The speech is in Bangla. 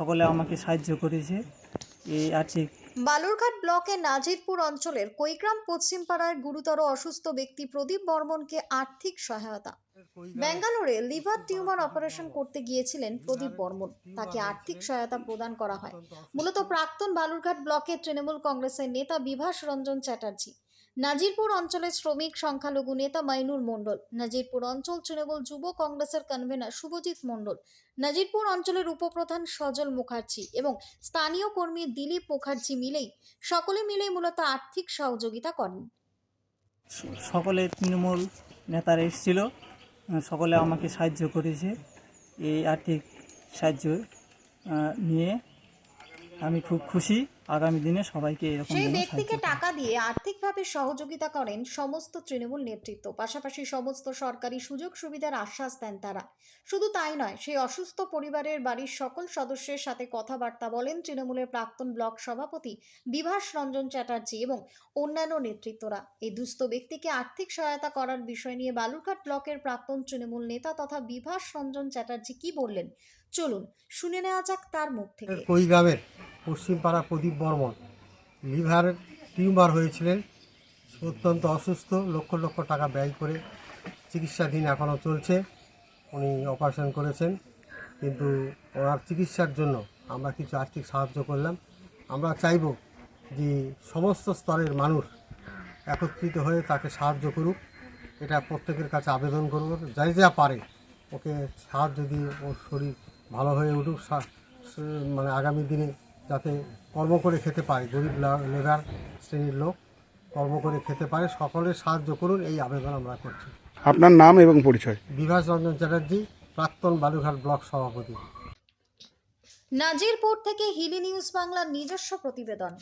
সকলে আমাকে সাহায্য করেছে। এই আর্থিক বালুরঘাট ব্লকের নাজিরপুর অঞ্চলের কৈগ্রাম পশ্চিমপাড়ার গুরুতর অসুস্থ ব্যক্তি প্রদীপ বর্মনকে আর্থিক সহায়তা। ব্যাঙ্গালোরে লিভার টিউমার অপারেশন করতে গিয়েছিলেন প্রদীপ বর্মন। তাকে আর্থিক সহায়তা প্রদান করা হয়। মূলত প্রাক্তন বালুরঘাট ব্লকের তৃণমূল কংগ্রেসের নেতা বিভাস রঞ্জন চ্যাটার্জি। নাজিরপুর অঞ্চলের শ্রমিক সংখ্যালঘু নেতা মাইনুর মণ্ডল, নাজিরপুর অঞ্চল তৃণমূল যুব কংগ্রেসের কনভেনার শুভজিৎ মণ্ডল, নাজিরপুর অঞ্চলের উপপ্রধান সজল মুখার্জি এবং স্থানীয় কর্মী দিলীপ মুখার্জি মিলেই, সকলে মিলেই মূলত আর্থিক সহযোগিতা করেন। সকলে তৃণমূল নেতারা এসেছিল, সকলে আমাকে সাহায্য করেছে, এই আর্থিক সাহায্য নিয়ে আমি খুব খুশি। আগামী দিনে সবাইকে এরকম সেই ব্যক্তিকে টাকা দিয়ে আর্থিকভাবে সহযোগিতা করেন সমস্ত তৃণমূল নেতৃত্ব। পাশাপাশি সমস্ত সরকারি সুযোগ সুবিধার আশ্বাস দেন তারা। শুধু তাই নয় সেই অসুস্থ পরিবারের বাড়ির সকল সদস্যের সাথে কথাবার্তা বলেন তৃণমূলের প্রাক্তন ব্লক সভাপতি বিভাস রঞ্জন চ্যাটার্জি এবং অন্যান্য নেতৃত্বরা। এই দুস্থ ব্যক্তিকে আর্থিক সহায়তা করার বিষয় নিয়ে বালুরঘাট ব্লকের প্রাক্তন তৃণমূল নেতা তথা বিভাস রঞ্জন চ্যাটার্জি কি বললেন? চলুন শুনে নেওয়া যাক তার মুখ থেকে। কই গ্রামের? পশ্চিমপাড়া প্রদীপ বর্মন। লিভার টিউমার হয়েছিলেন। অত্যন্ত অসুস্থ, লক্ষ লক্ষ টাকা ব্যয় করে চিকিৎসাধীন এখনও চলছে। উনি অপারেশন করেছেন, কিন্তু ওনার চিকিৎসার জন্য আমরা কিছু আর্থিক সাহায্য করলাম। আমরা চাইব যে সমস্ত স্তরের মানুষ একত্রিত হয়ে তাকে সাহায্য করুক। এটা প্রত্যেকের কাছে আবেদন করব। যাই যা পারে, ওকে সাহায্য দিয়ে ওর শরীর ভালো হয়ে উঠুক। মানে আগামী দিনে যাতে কর্ম করে খেতে পারে গরিব লা- লেবার শ্রেণির লোক কর্ম করে খেতে পারে সকলের সাহায্য করুন এই আবেদন আমরা করছি। আপনার নাম এবং পরিচয়? বিভাস রঞ্জন চ্যাটার্জি প্রাক্তন বালুঘাট ব্লক সভাপতি। নাজিরপুর থেকে হিলি নিউজ বাংলার নিজস্ব প্রতিবেদন।